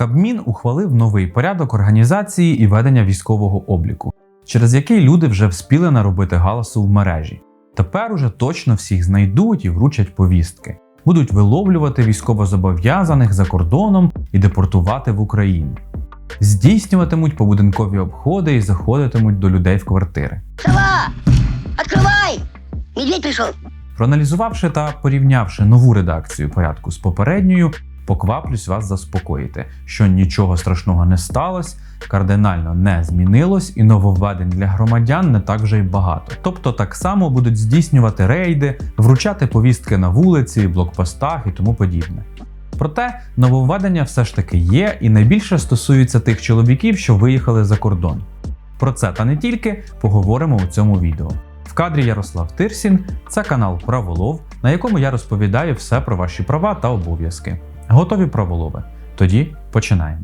Кабмін ухвалив новий порядок організації і ведення військового обліку, через який люди вже вспіли наробити галасу в мережі. Тепер уже точно всіх знайдуть і вручать повістки. Будуть виловлювати військовозобов'язаних за кордоном і депортувати в Україну. Здійснюватимуть побудинкові обходи і заходитимуть до людей в квартири. Сова! Открывай! Медведь пришел. Проаналізувавши та порівнявши нову редакцію порядку з попередньою, покваплюсь вас заспокоїти, що нічого страшного не сталося, кардинально не змінилось, і нововведень для громадян не так вже й багато. Тобто так само будуть здійснювати рейди, вручати повістки на вулиці, блокпостах і тому подібне. Проте нововведення все ж таки є, і найбільше стосується тих чоловіків, що виїхали за кордон. Про це та не тільки поговоримо у цьому відео. В кадрі Ярослав Тирсін це канал Праволов, на якому я розповідаю все про ваші права та обов'язки. Готові праволови? Тоді починаємо.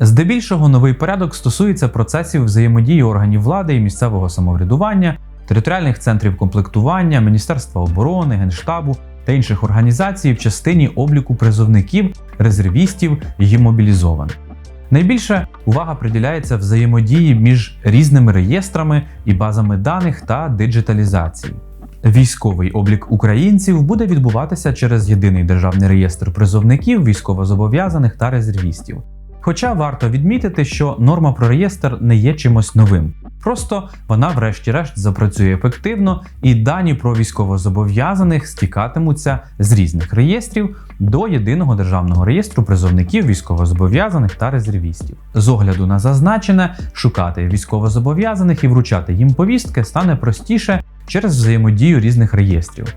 Здебільшого новий порядок стосується процесів взаємодії органів влади і місцевого самоврядування, територіальних центрів комплектування, Міністерства оборони, Генштабу та інших організацій в частині обліку призовників, резервістів і мобілізованих. Найбільше увага приділяється взаємодії між різними реєстрами і базами даних та диджиталізації. Військовий облік українців буде відбуватися через єдиний державний реєстр призовників, військовозобов'язаних та резервістів. Хоча варто відмітити, що норма про реєстр не є чимось новим. Просто вона, врешті-решт, запрацює ефективно, і дані про військовозобов'язаних стікатимуться з різних реєстрів до єдиного державного реєстру призовників військовозобов'язаних та резервістів. З огляду на зазначене, шукати військовозобов'язаних і вручати їм повістки стане простіше через взаємодію різних реєстрів.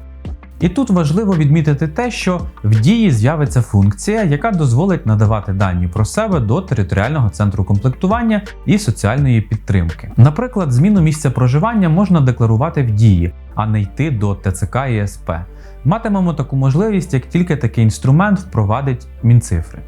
І тут важливо відмітити те, що в дії з'явиться функція, яка дозволить надавати дані про себе до територіального центру комплектування і соціальної підтримки. Наприклад, зміну місця проживання можна декларувати в дії, а не йти до ТЦК і СП. Матимемо таку можливість, як тільки такий інструмент впровадить Мінцифри.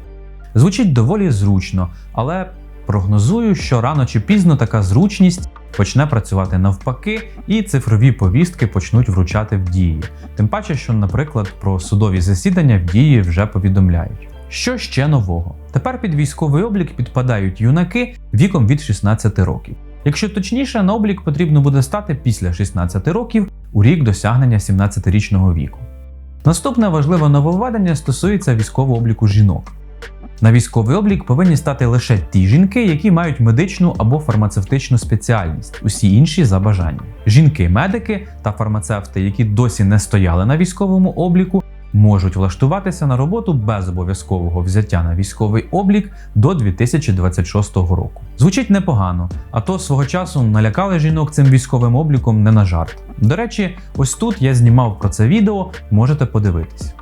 Звучить доволі зручно, але прогнозую, що рано чи пізно така зручність почне працювати навпаки, і цифрові повістки почнуть вручати в дії. Тим паче, що, наприклад, про судові засідання в дії вже повідомляють. Що ще нового? Тепер під військовий облік підпадають юнаки віком від 16 років. Якщо точніше, на облік потрібно буде стати після 16 років у рік досягнення 17-річного віку. Наступне важливе нововведення стосується військового обліку жінок. На військовий облік повинні стати лише ті жінки, які мають медичну або фармацевтичну спеціальність, усі інші за бажанням. Жінки-медики та фармацевти, які досі не стояли на військовому обліку, можуть влаштуватися на роботу без обов'язкового взяття на військовий облік до 2026 року. Звучить непогано, а то свого часу налякали жінок цим військовим обліком не на жарт. До речі, ось тут я знімав про це відео, можете подивитись.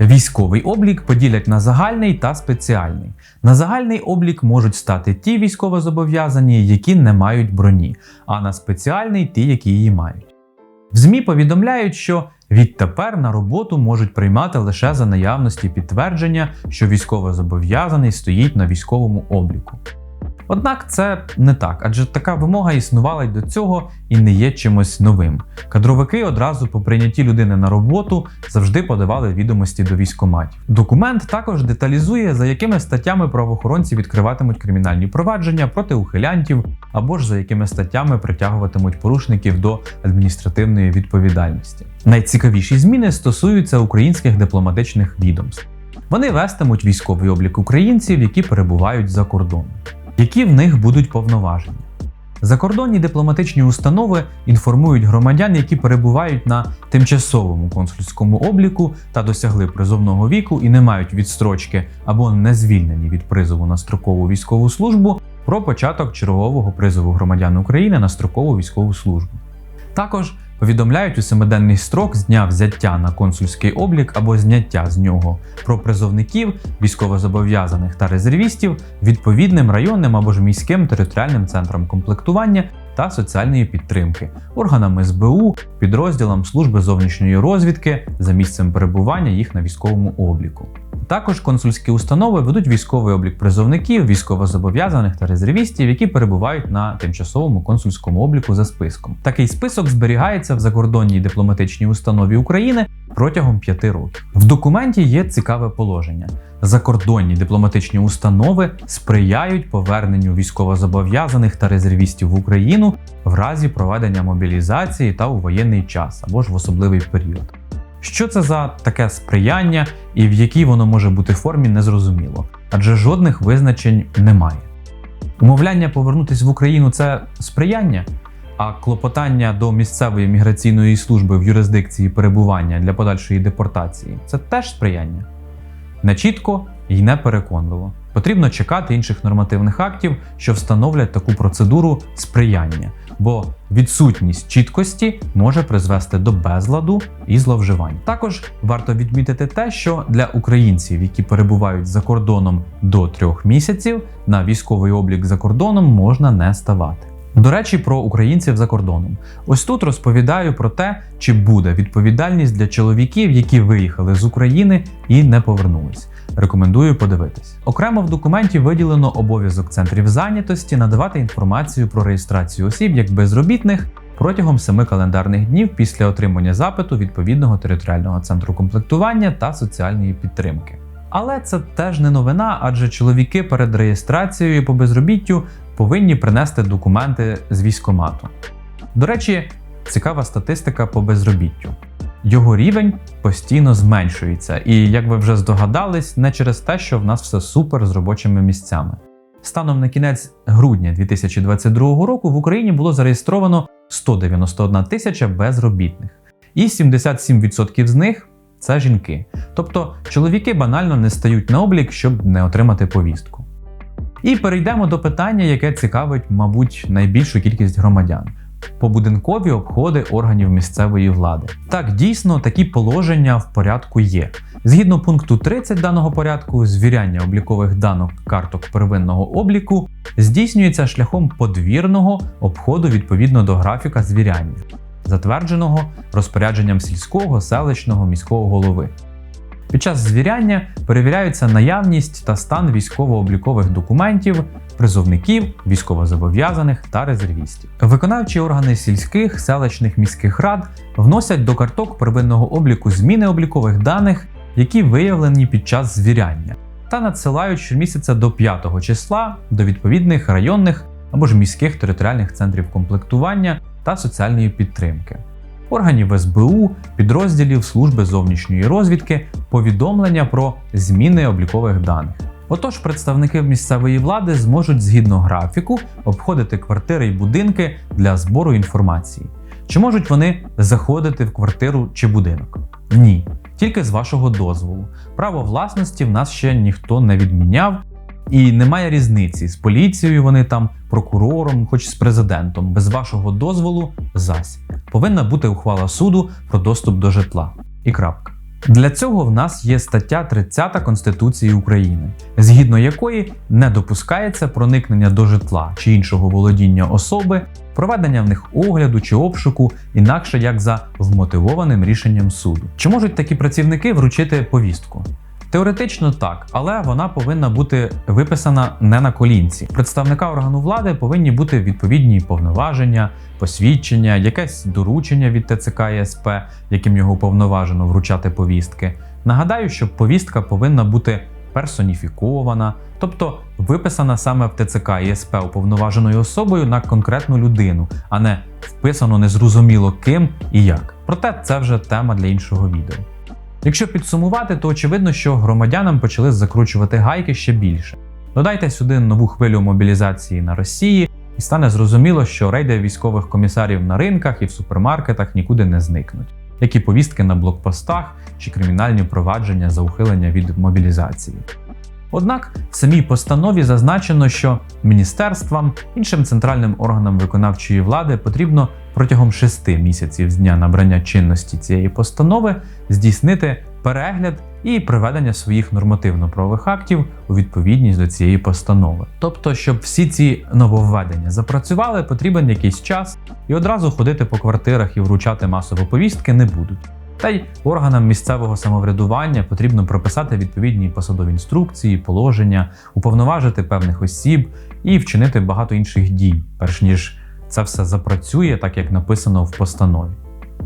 Військовий облік поділять на загальний та спеціальний. На загальний облік можуть стати ті військовозобов'язані, які не мають броні, а на спеціальний ті, які її мають. В ЗМІ повідомляють, що відтепер на роботу можуть приймати лише за наявності підтвердження, що військовозобов'язаний стоїть на військовому обліку. Однак це не так, адже така вимога існувала й до цього і не є чимось новим. Кадровики одразу по прийнятті людини на роботу завжди подавали відомості до військоматів. Документ також деталізує, за якими статтями правоохоронці відкриватимуть кримінальні провадження проти ухилянтів або ж за якими статтями притягуватимуть порушників до адміністративної відповідальності. Найцікавіші зміни стосуються українських дипломатичних відомств. Вони вестимуть військовий облік українців, які перебувають за кордоном які в них будуть повноваження. Закордонні дипломатичні установи інформують громадян, які перебувають на тимчасовому консульському обліку та досягли призовного віку і не мають відстрочки або не звільнені від призову на строкову військову службу про початок чергового призову громадян України на строкову військову службу. Також повідомляють у семиденний строк з дня взяття на консульський облік або зняття з нього про призовників, військовозобов'язаних та резервістів відповідним районним або ж міським територіальним центрам комплектування та соціальної підтримки, органам СБУ, підрозділам служби зовнішньої розвідки за місцем перебування їх на військовому обліку. Також консульські установи ведуть військовий облік призовників, військовозобов'язаних та резервістів, які перебувають на тимчасовому консульському обліку за списком. Такий список зберігається в закордонній дипломатичній установі України протягом п'яти років. В документі є цікаве положення. Закордонні дипломатичні установи сприяють поверненню військовозобов'язаних та резервістів в Україну в разі проведення мобілізації та у воєнний час або ж в особливий період. Що це за таке сприяння і в якій воно може бути формі, незрозуміло, адже жодних визначень немає. Умовляння повернутися в Україну це сприяння, а клопотання до місцевої міграційної служби в юрисдикції перебування для подальшої депортації це теж сприяння. Не чітко і не переконливо. Потрібно чекати інших нормативних актів, що встановлять таку процедуру сприяння, бо відсутність чіткості може призвести до безладу і зловживань. Також варто відмітити те, що для українців, які перебувають за кордоном до трьох місяців, на військовий облік за кордоном можна не ставати. До речі, про українців за кордоном. Ось тут розповідаю про те, чи буде відповідальність для чоловіків, які виїхали з України і не повернулись. Рекомендую подивитись. Окремо в документі виділено обов'язок центрів зайнятості надавати інформацію про реєстрацію осіб як безробітних протягом семи календарних днів після отримання запиту відповідного територіального центру комплектування та соціальної підтримки. Але це теж не новина, адже чоловіки перед реєстрацією по безробіттю повинні принести документи з військомату. До речі, цікава статистика по безробіттю. Його рівень постійно зменшується, і як ви вже здогадались, не через те, що в нас все супер з робочими місцями. Станом на кінець грудня 2022 року в Україні було зареєстровано 191 тисяча безробітних, і 77% з них це жінки. Тобто чоловіки банально не стають на облік, щоб не отримати повістку. І перейдемо до питання, яке цікавить, мабуть, найбільшу кількість громадян. Побудинкові обходи органів місцевої влади. Так, дійсно, такі положення в порядку є. Згідно пункту 30 даного порядку, звіряння облікових даних карток первинного обліку здійснюється шляхом подвірного обходу відповідно до графіка звіряння, затвердженого розпорядженням сільського, селищного міського голови. Під час звіряння перевіряються наявність та стан військово-облікових документів, призовників, військовозобов'язаних та резервістів. Виконавчі органи сільських, селищних міських рад вносять до карток первинного обліку зміни облікових даних, які виявлені під час звіряння, та надсилають щомісяця до 5 числа до відповідних районних або ж міських територіальних центрів комплектування та соціальної підтримки органів СБУ, підрозділів Служби зовнішньої розвідки повідомлення про зміни облікових даних. Отож, представники місцевої влади зможуть згідно графіку обходити квартири і будинки для збору інформації. Чи можуть вони заходити в квартиру чи будинок? Ні, тільки з вашого дозволу. Право власності в нас ще ніхто не відміняв, і немає різниці з поліцією, вони там, прокурором, хоч з президентом. Без вашого дозволу зась повинна бути ухвала суду про доступ до житла. І крапка. Для цього в нас є стаття 30 Конституції України, згідно якої не допускається проникнення до житла чи іншого володіння особи, проведення в них огляду чи обшуку, інакше як за вмотивованим рішенням суду. Чи можуть такі працівники вручити повістку? Теоретично так, але вона повинна бути виписана не на колінці. Представника органу влади повинні бути відповідні повноваження, посвідчення, якесь доручення від ТЦК і СП, яким його уповноважено вручати повістки. Нагадаю, що повістка повинна бути персоніфікована, тобто виписана саме в ТЦК і СП уповноваженою особою на конкретну людину, а не вписано незрозуміло ким і як. Проте це вже тема для іншого відео. Якщо підсумувати, то очевидно, що громадянам почали закручувати гайки ще більше. Додайте сюди нову хвилю мобілізації на Росії, і стане зрозуміло, що рейди військових комісарів на ринках і в супермаркетах нікуди не зникнуть, як і повістки на блокпостах чи кримінальні провадження за ухилення від мобілізації. Однак в самій постанові зазначено, що міністерствам, іншим центральним органам виконавчої влади потрібно протягом шести місяців з дня набрання чинності цієї постанови здійснити перегляд і приведення своїх нормативно-правових актів у відповідність до цієї постанови. Тобто, щоб всі ці нововведення запрацювали, потрібен якийсь час, і одразу ходити по квартирах і вручати масово повістки не будуть. Та й органам місцевого самоврядування потрібно прописати відповідні посадові інструкції, положення, уповноважити певних осіб і вчинити багато інших дій, перш ніж це все запрацює, так як написано в постанові.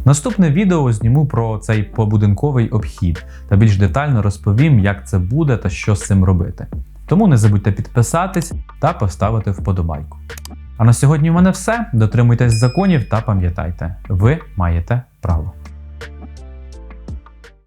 Наступне відео зніму про цей побудинковий обхід та більш детально розповім, як це буде та що з цим робити. Тому не забудьте підписатись та поставити вподобайку. А на сьогодні в мене все. Дотримуйтесь законів та пам'ятайте, ви маєте право.